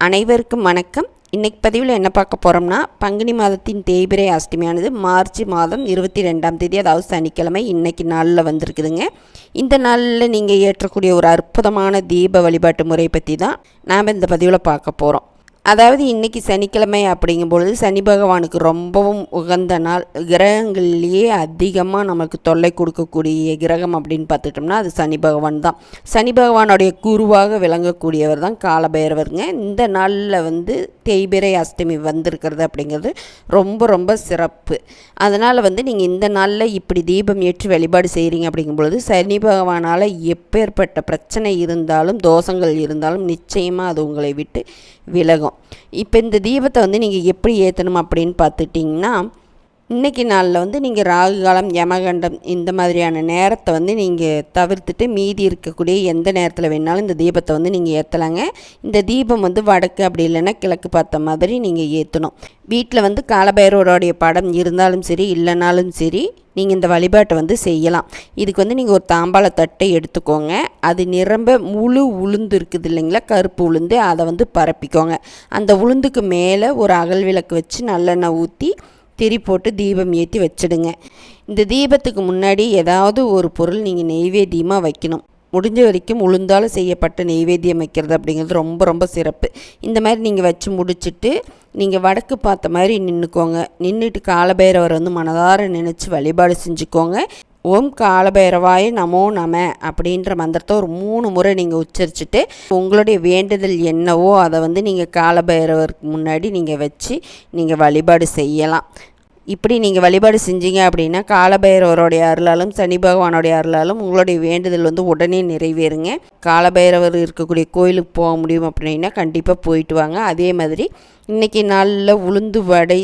அனைவருக்கும் வணக்கம். இன்னைக்கு பதிவில் என்ன பார்க்க போகிறோம்னா பங்குனி மாதத்தின் தேய்பிரை அஷ்டமியானது மார்ச் மாதம் இருபத்தி ரெண்டாம் தேதி அதாவது சனிக்கிழமை இன்னைக்கு நாளில் வந்திருக்குதுங்க. இந்த நாளில் நீங்கள் ஏற்றக்கூடிய ஒரு அற்புதமான தீப வழிபாட்டு முறை பற்றி தான் நாம் இந்த பதிவில் பார்க்க போகிறோம் அதாவது இன்றைக்கி சனிக்கிழமை அப்படிங்கும் பொழுது சனி பகவானுக்கு ரொம்பவும் உகந்த நாள். கிரகங்கள்லேயே அதிகமாக நமக்கு தொல்லை கொடுக்கக்கூடிய கிரகம் அப்படின்னு பார்த்துட்டோம்னா அது சனி பகவான் தான். சனி பகவானுடைய குருவாக விளங்கக்கூடியவர் தான் காலபைரவருங்க. இந்த நாளில் வந்து தேய்பிரை அஷ்டமி வந்திருக்கிறது அப்படிங்கிறது ரொம்ப ரொம்ப சிறப்பு. அதனால் வந்து நீங்கள் இந்த நாளில் இப்படி தீபம் ஏற்றி வழிபாடு செய்கிறீங்க அப்படிங்கும் பொழுது சனி பகவானால் எப்பேற்பட்ட பிரச்சனை இருந்தாலும் தோஷங்கள் இருந்தாலும் நிச்சயமாக அது உங்களை விட்டு விலகும். இப்போ இந்த தீபத்தை வந்து நீங்கள் எப்படி ஏற்றணும் அப்படின்னு பார்த்துட்டிங்கன்னா இன்றைக்கி நாளில் வந்து நீங்கள் ராகு காலம் யமகண்டம் இந்த மாதிரியான நேரத்தை வந்து நீங்கள் தவிர்த்துட்டு மீதி இருக்கக்கூடிய எந்த நேரத்தில் வேணாலும் இந்த தீபத்தை வந்து நீங்கள் ஏற்றலாங்க இந்த தீபம் வந்து வடக்கு அப்படி இல்லைன்னா கிழக்கு பார்த்த மாதிரி நீங்கள் ஏற்றணும் வீட்டில் வந்து காலபைரவருடைய படம் இருந்தாலும் சரி இல்லைனாலும் சரி நீங்கள் இந்த வழிபாட்டை வந்து செய்யலாம். இதுக்கு வந்து நீங்கள் ஒரு தாம்பாள தட்டை எடுத்துக்கோங்க. அது நிரம்ப முழு உளுந்து இருக்குது இல்லைங்களா? கருப்பு உளுந்து அதை வந்து பரப்பிக்கோங்க. அந்த உளுந்துக்கு மேலே ஒரு அகல் விளக்கு வச்சு நல்லெண்ணெய் ஊற்றி திரி போட்டு தீபம் ஏற்றி வச்சிடுங்க. இந்த தீபத்துக்கு முன்னாடி ஏதாவது ஒரு பொருள் நீங்கள் நெய்வேத்தியமாக வைக்கணும். முடிஞ்ச வரைக்கும் உளுந்தால் செய்யப்பட்ட நெய்வேத்தியம் வைக்கிறது அப்படிங்கிறது ரொம்ப ரொம்ப சிறப்பு. இந்த மாதிரி நீங்கள் வச்சு முடிச்சுட்டு நீங்கள் வடக்கு பார்த்த மாதிரி நின்றுக்கோங்க நின்றுட்டு காலபைரவர் வந்து மனதார நினச்சி வழிபாடு செஞ்சுக்கோங்க. ஓம் காலபைரவாய நமோ நம அப்படின்ற மந்திரத்தை ஒரு மூணு முறை நீங்கள் உச்சரிச்சுட்டு உங்களுடைய வேண்டுதல் என்னவோ அதை வந்து நீங்கள் காலபைரவருக்கு முன்னாடி நீங்கள் வச்சு நீங்கள் வழிபாடு செய்யலாம். இப்படி நீங்கள் வழிபாடு செஞ்சீங்க அப்படின்னா காலபைரவருடைய அருளாலும் சனி பகவானுடைய அருளாலும் உங்களுடைய வேண்டுதல் வந்து உடனே நிறைவேறுங்க. காலபைரவர் இருக்கக்கூடிய கோயிலுக்கு போக முடியும் அப்படின்னா கண்டிப்பாக போயிட்டு வாங்க. அதே மாதிரி இன்றைக்கி நாளில் உளுந்து வடை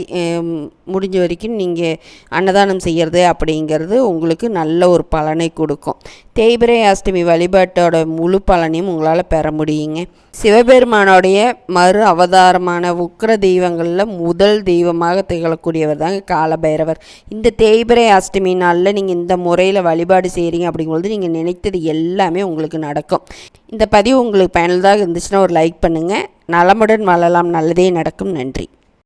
முடிஞ்ச வரைக்கும் நீங்கள் அன்னதானம் செய்கிறது அப்படிங்கிறது உங்களுக்கு நல்ல ஒரு பலனை கொடுக்கும். தேய்பிரை அஷ்டமி வழிபாட்டோட முழு பலனையும் உங்களால் பெற முடியுங்க. சிவபெருமானோடைய மறு அவதாரமான உக்கர தெய்வங்களில் முதல் தெய்வமாக திகழக்கூடியவர் தாங்க காலபைரவர். இந்த தேய்பிரை அஷ்டமி நாளில் நீங்கள் இந்த முறையில் வழிபாடு செய்கிறீங்க அப்படிங்கும்போது நீங்கள் நினைத்தது எல்லாமே உங்களுக்கு நடக்கும். இந்த பதிவு உங்களுக்கு பயனுள்ளதாக இருந்துச்சுன்னா ஒரு லைக் பண்ணுங்கள் நலமுடன் வாழலாம். நல்லதே நடக்கும். நன்றி.